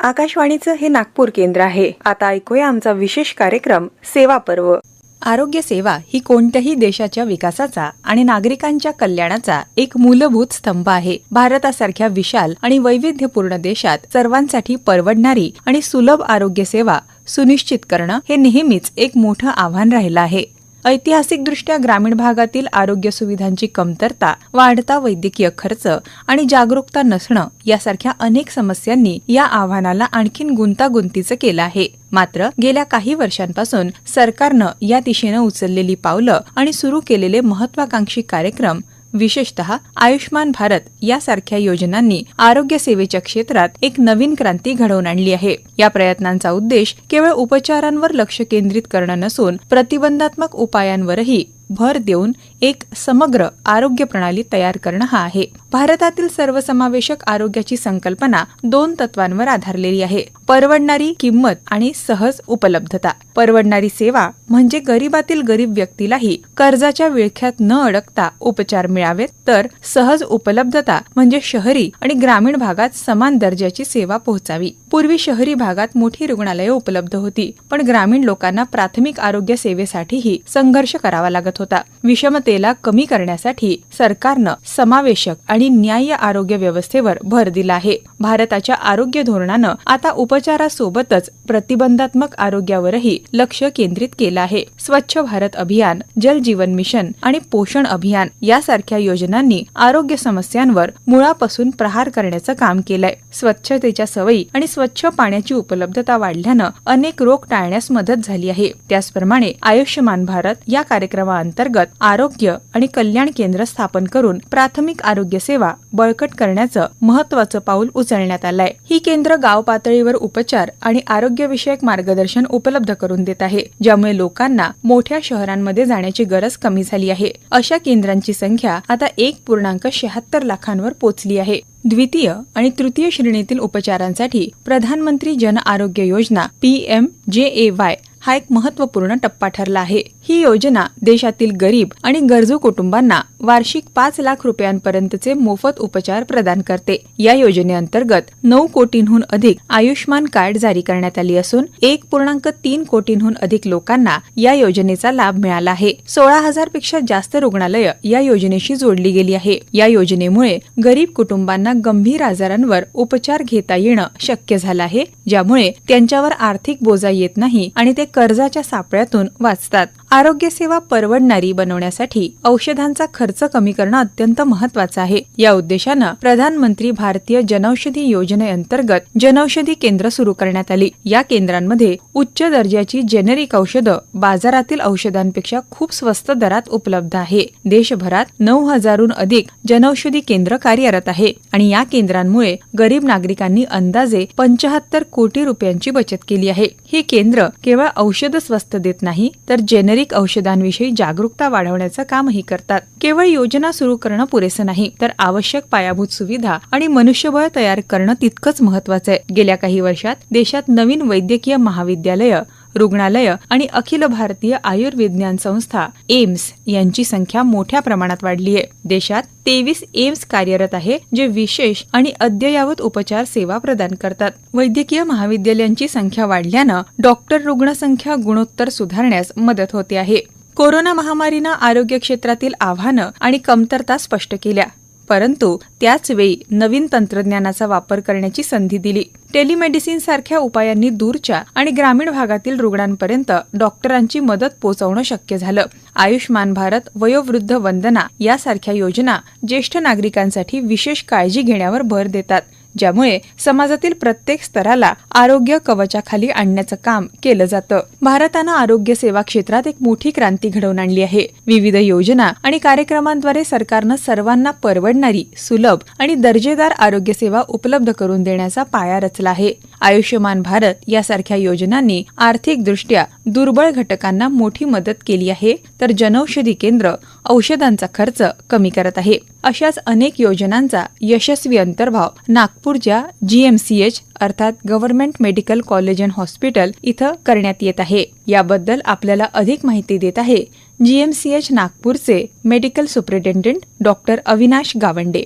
आकाशवाणीचं हे नागपूर केंद्र आहे. आता ऐकूया आमचा विशेष कार्यक्रम सेवा पर्व. आरोग्य सेवा ही कोणत्याही देशाच्या विकासाचा आणि नागरिकांच्या कल्याणाचा एक मूलभूत स्तंभ आहे. भारतासारख्या विशाल आणि वैविध्यपूर्ण देशात सर्वांसाठी परवडणारी आणि सुलभ आरोग्य सेवा सुनिश्चित करणं हे नेहमीच एक मोठं आव्हान राहिलं आहे. ऐतिहासिकदृष्ट्या ग्रामीण भागातील आरोग्य सुविधांची कमतरता वाढता वैद्यकीय खर्च आणि जागरूकता नसणं यासारख्या अनेक समस्यांनी या आव्हानाला आणखीन गुंतागुंतीचं केलं आहे. मात्र गेल्या काही वर्षांपासून सरकारनं या दिशेनं उचललेली पावलं आणि सुरू केलेले महत्वाकांक्षी कार्यक्रम विशेषतः आयुष्मान भारत यासारख्या योजनांनी आरोग्य सेवेच्या क्षेत्रात एक नवीन क्रांती घडवून आणली आहे. या प्रयत्नांचा उद्देश केवळ उपचारांवर लक्ष केंद्रित करणं नसून प्रतिबंधात्मक उपायांवरही भर देऊन एक समग्र आरोग्य प्रणाली तयार करणं हा आहे. भारतातील सर्वसमावेशक आरोग्याची संकल्पना दोन तत्वांवर आधारलेली आहे. परवडणारी किंमत आणि सहज उपलब्धता. परवडणारी सेवा म्हणजे गरीबातील गरीब व्यक्तीलाही कर्जाच्या विळख्यात न अडकता उपचार मिळावेत तर सहज उपलब्धता म्हणजे शहरी आणि ग्रामीण भागात समान दर्जाची सेवा पोहोचावी. पूर्वी शहरी भागात मोठी रुग्णालये उपलब्ध होती पण ग्रामीण लोकांना प्राथमिक आरोग्य सेवेसाठीही संघर्ष करावा लागत होता. विषमतेला कमी करण्यासाठी सरकारनं समावेशक आणि न्याय्य आरोग्य व्यवस्थेवर भर दिला आहे. भारताच्या आरोग्य धोरणानं आता उपचारासोबतच प्रतिबंधात्मक आरोग्यावरही लक्ष केंद्रित केलं आहे. स्वच्छ भारत अभियान जल जीवन मिशन आणि पोषण अभियान यासारख्या योजनांनी आरोग्य समस्यांवर मुळापासून प्रहार करण्याचं काम केलंय. स्वच्छतेच्या सवयी आणि स्वच्छ पाण्याची उपलब्धता वाढल्यानं अनेक रोग टाळण्यास मदत झाली आहे. त्याचप्रमाणे आयुष्यमान भारत या कार्यक्रमाअंतर्गत आरोग्य आणि कल्याण केंद्र स्थापन करून प्राथमिक आरोग्य सेवा बळकट करण्याचं महत्वाचं पाऊल उचलण्यात आलंय. ही केंद्र गाव पातळीवर उपचार आणि आरोग्यविषयक मार्गदर्शन उपलब्ध करून देत आहे ज्यामुळे लोकांना मोठ्या शहरांमध्ये जाण्याची गरज कमी झाली आहे. अशा केंद्रांची संख्या आता एक पूर्णांक शहात्तर लाखांवर पोहोचली आहे. द्वितीय आणि तृतीय श्रेणीतील उपचारांसाठी प्रधानमंत्री जन आरोग्य योजना पी एम जे ए वाय हा एक महत्त्वपूर्ण टप्पा ठरला आहे. ही योजना देशातील गरीब आणि गरजू कुटुंबांना वार्षिक पाच लाख रुपयांपर्यंतचे मोफत उपचार प्रदान करते. या योजनेअंतर्गत नऊ कोटींहून अधिक आयुष्मान कार्ड जारी करण्यात आली असून एक पूर्णांक तीन कोटींहून अधिक लोकांना या योजनेचा लाभ मिळाला आहे. सोळा हजारपेक्षा जास्त रुग्णालय या योजनेशी जोडली गेली आहे. या योजनेमुळे गरीब कुटुंबांना गंभीर आजारांवर उपचार घेता येणं शक्य झालं आहे ज्यामुळे त्यांच्यावर आर्थिक बोजा येत नाही आणि ते कर्जाच्या सापळ्यातून वाचतात. आरोग्यसेवा परवडणारी बनवण्यासाठी औषधांचा खर्च कमी करणं अत्यंत महत्वाचं आहे. या उद्देशानं प्रधानमंत्री भारतीय जनौषधी योजनेअंतर्गत जनौषधी केंद्र सुरू करण्यात आली. या केंद्रांमध्ये उच्च दर्जाची जेनेरिक औषधं बाजारातील औषधांपेक्षा खूप स्वस्त दरात उपलब्ध आहे. देशभरात नऊ हजारहून अधिक जनौषधी केंद्र कार्यरत आहे आणि या केंद्रांमुळे गरीब नागरिकांनी अंदाजे पंचाहत्तर कोटी रुपयांची बचत केली आहे. ही केंद्र केवळ औषध स्वस्त देत नाही तर जेनेरिक औषधांविषयी जागरूकता वाढवण्याचं कामही करतात. केवळ योजना सुरू करणं पुरेसं नाही तर आवश्यक पायाभूत सुविधा आणि मनुष्यबळ तयार करणं तितकंच महत्वाचं आहे. गेल्या काही वर्षात देशात नवीन वैद्यकीय महाविद्यालय रुग्णालय आणि अखिल भारतीय आयुर्विज्ञान संस्था एम्स यांची संख्या मोठ्या प्रमाणात वाढली आहे. देशात तेवीस एम्स कार्यरत आहे जे विशेष आणि अद्ययावत उपचार सेवा प्रदान करतात. वैद्यकीय महाविद्यालयांची संख्या वाढल्यानं डॉक्टर रुग्णसंख्या गुणोत्तर सुधारण्यास मदत होते आहे. कोरोना महामारीनं आरोग्य क्षेत्रातील आव्हानं आणि कमतरता स्पष्ट केल्या. परंतु त्याच वेळी नवीन तंत्रज्ञानाचा वापर करण्याची संधी दिली. टेलिमेडिसिन सारख्या उपायांनी दूरच्या आणि ग्रामीण भागातील रुग्णांपर्यंत डॉक्टरांची मदत पोहोचवणं शक्य झालं. आयुष्मान भारत वयोवृद्ध वंदना यासारख्या योजना ज्येष्ठ नागरिकांसाठी विशेष काळजी घेण्यावर भर देतात. ज्यामुळे समाजातील प्रत्येक स्तराला आरोग्य कवचाखाली आणण्याचं काम केलं जातं. भारतानं आरोग्य सेवा क्षेत्रात एक मोठी क्रांती घडवून आणली आहे. विविध योजना आणि कार्यक्रमांद्वारे सरकारनं सर्वांना परवडणारी सुलभ आणि दर्जेदार आरोग्य सेवा उपलब्ध करून देण्याचा पाया रचला आहे. आयुष्यमान भारत यासारख्या योजनांनी आर्थिकदृष्ट्या दुर्बळ घटकांना मोठी मदत केली आहे तर जनौषधी केंद्र औषधांचा खर्च कमी करत आहे. अशाच अनेक योजनांचा यशस्वी अंतर्भाव नागपूरच्या जीएमसीएच अर्थात government medical college and hospital इथं करण्यात येत आहे. याबद्दल आपल्याला अधिक माहिती देत आहे जीएमसीएच नागपूरचे medical superintendent doctor Avinash Gawande.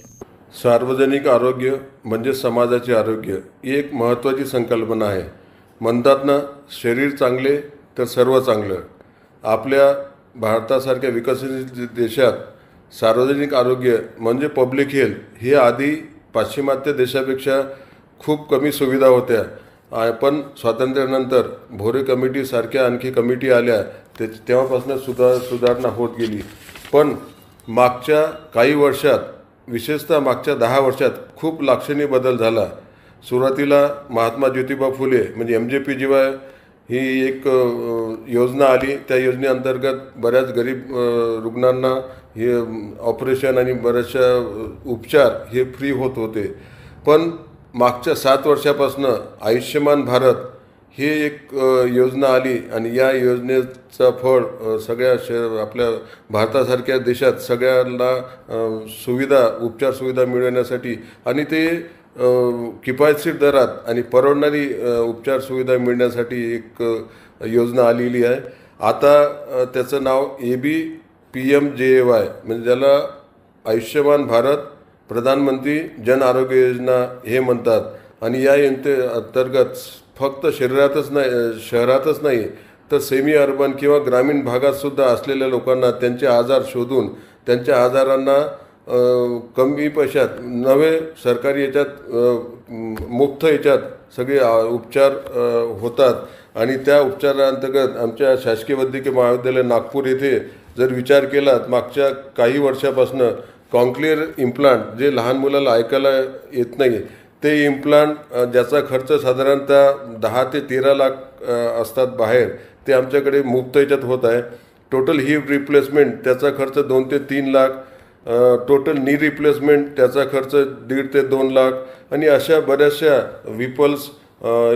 सार्वजनिक आरोग्य म्हणजे समाजाचे आरोग्य ही एक महत्त्वाची संकल्पना आहे. म्हणतात ना शरीर चांगले तर सर्व चांगलं. आपल्या भारतासारख्या विकसित देशात सार्वजनिक आरोग्य म्हणजे पब्लिक हेल्थ हे आधी पाश्चिमात्य देशापेक्षा खूप कमी सुविधा होत्या. पण स्वातंत्र्यानंतर भोरे कमिटीसारख्या आणखी कमिटी आल्या ते तेव्हापासून सुधार सुधारणा होत गेली. पण मागच्या काही वर्षात विशेषतः मागच्या दहा वर्षात खूप लाक्षणीय बदल झाला. सुरुवातीला महात्मा ज्योतिबा फुले म्हणजे M J P G Y ही एक योजना आली. त्या योजनेअंतर्गत बऱ्याच गरीब रुग्णांना हे ऑपरेशन आणि बऱ्याचशा उपचार हे फ्री होत होते. पण मागच्या सात वर्षापासून आयुष्यमान भारत हे एक योजना आली आणि या योजनेचा फळ सगळ्या श आपल्या भारतासारख्या देशात सगळ्यांना सुविधा उपचार सुविधा मिळवण्यासाठी आणि ते किफायतशीर दरात आणि परवडणारी उपचार सुविधा मिळण्यासाठी एक योजना आलेली आहे. आता त्याचं नाव ए बी पी एम जे ए वाय म्हणजे ज्याला आयुष्यमान भारत प्रधानमंत्री जन आरोग्य योजना हे म्हणतात. आणि या यंत्र अंतर्गत फक्त शरीरातच नाही शहरातच नाही तर सेमी अर्बन किंवा ग्रामीण भागातसुद्धा असलेल्या लोकांना त्यांचे आजार शोधून त्यांच्या आजारांना कमी पैशात नवे सरकारी याच्यात मुक्त याच्यात सगळे उपचार होतात. आणि त्या उपचारांतर्गत आमच्या शासकीय वैद्यकीय महाविद्यालय नागपूर येथे जर विचार केला मागच्या काही वर्षापासून कॉन्क्लिअर इम्प्लांट जे लहान मुलाला ऐकायला येत नाही ते इम्प्लांट ज्याचा खर्च साधारणतः दहा ते तेरा लाख असतात बाहेर ते आमच्याकडे मुक्त याच्यात होत आहे. टोटल हिप रिप्लेसमेंट त्याचा खर्च दोन ते तीन लाख टोटल नी रिप्लेसमेंट त्याचा खर्च दीड ते दोन लाख आणि अशा बऱ्याचशा विपल्स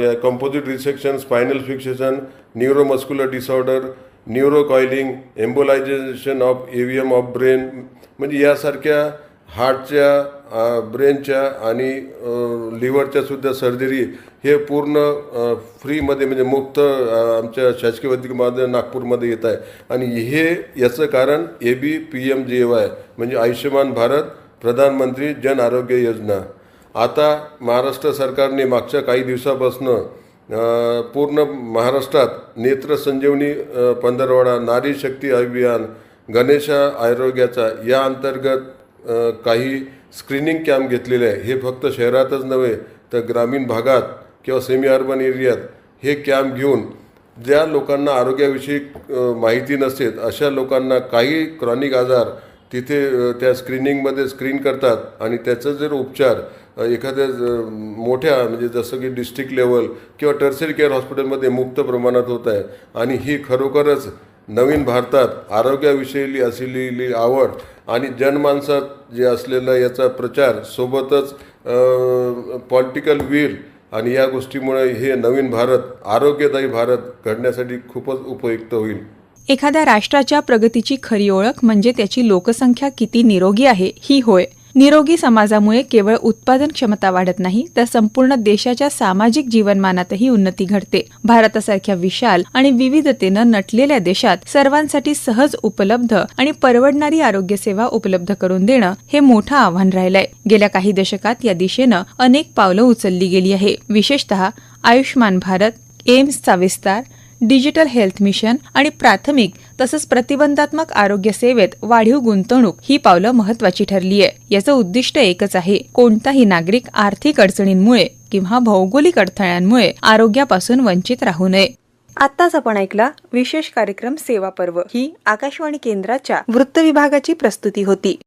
या composite resection spinal fixation neuromuscular disorder neuro coiling embolisation of A V M of brain म्हणजे यासारख्या हार्टच्या ब्रेनच्या आणि लिव्हरच्या सुद्धा सर्जरी हे पूर्ण फ्रीमध्ये म्हणजे मुक्त आमच्या शासकीय वैद्यकीय महाविद्यालय नागपूरमध्ये येत आहे. आणि हे याचं कारण A B P M J Y म्हणजे आयुष्यमान भारत प्रधानमंत्री जन आरोग्य योजना. आता महाराष्ट्र सरकारने मागच्या काही दिवसापासून पूर्ण महाराष्ट्रात नेत्र संजीवनी पंधरवडा नारी शक्ती अभियान गणेशा आरोग्याचा या अंतर्गत काही स्क्रीनिंग कॅम्प घेतलेले आहे. हे फक्त शहरातच नव्हे तर ग्रामीण भागात किंवा सेमी अर्बन एरियात हे कॅम्प घेऊन ज्या लोकांना आरोग्याविषयी माहिती नसते अशा लोकांना काही क्रॉनिक आजार तिथे त्या स्क्रीनिंगमध्ये स्क्रीन करतात आणि त्याचं जर उपचार एखाद्या मोठ्या म्हणजे जसं की डिस्ट्रिक्ट लेवल किंवा टर्सरी केअर हॉस्पिटलमध्ये मुक्त प्रमाणात होत आहे. आणि ही खरोखरच नवीन भारतात आरोग्याविषयी असलेली आवड आणि जनमानसात जे असलेला याचा प्रचार सोबतच पॉलिटिकल वीर आणि या गोष्टीमुळे हे नवीन भारत आरोग्यदायी भारत घडण्यासाठी खूपच उपयुक्त होईल. एखाद्या राष्ट्राच्या प्रगतीची खरी ओळख म्हणजे त्याची लोकसंख्या किती निरोगी आहे ही होय. निरोगी समाजामुळे केवळ उत्पादन क्षमता वाढत नाही तर संपूर्ण देशाच्या सामाजिक जीवनमानातही उन्नती घडते. भारतासारख्या विशाल आणि विविधतेनं नटलेल्या देशात सर्वांसाठी सहज उपलब्ध आणि परवडणारी आरोग्य सेवा उपलब्ध करून देणं हे मोठं आव्हान राहिलंय. गेल्या काही दशकात या दिशेनं अनेक पावलं उचलली गेली आहे. विशेषतः आयुष्मान भारत एम्सचा विस्तार डिजिटल हेल्थ मिशन आणि प्राथमिक तसंच प्रतिबंधात्मक आरोग्य सेवेत वाढीव गुंतवणूक ही पावलं महत्वाची ठरली आहे याचं उद्दिष्ट एकच आहे कोणताही नागरिक आर्थिक अडचणींमुळे किंवा भौगोलिक अडथळ्यांमुळे आरोग्यापासून वंचित राहू नये. आत्ताच आपण ऐकला विशेष कार्यक्रम सेवा पर्व. ही आकाशवाणी केंद्राच्या वृत्त विभागाची प्रस्तुती होती.